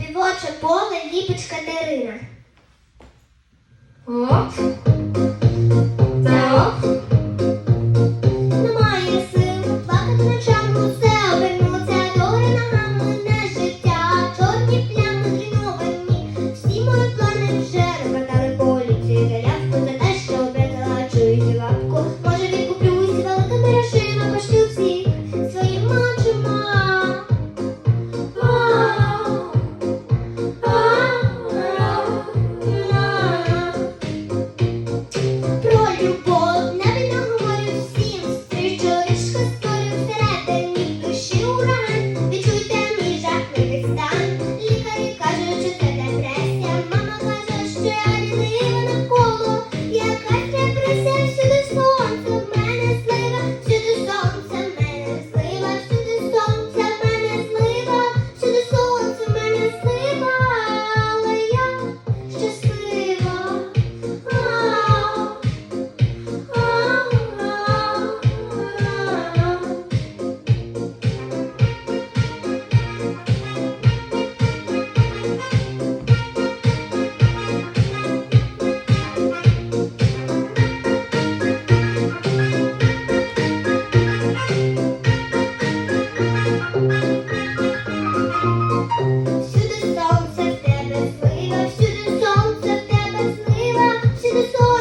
Співоче поле ліпить Катерина. Оп. to the soil.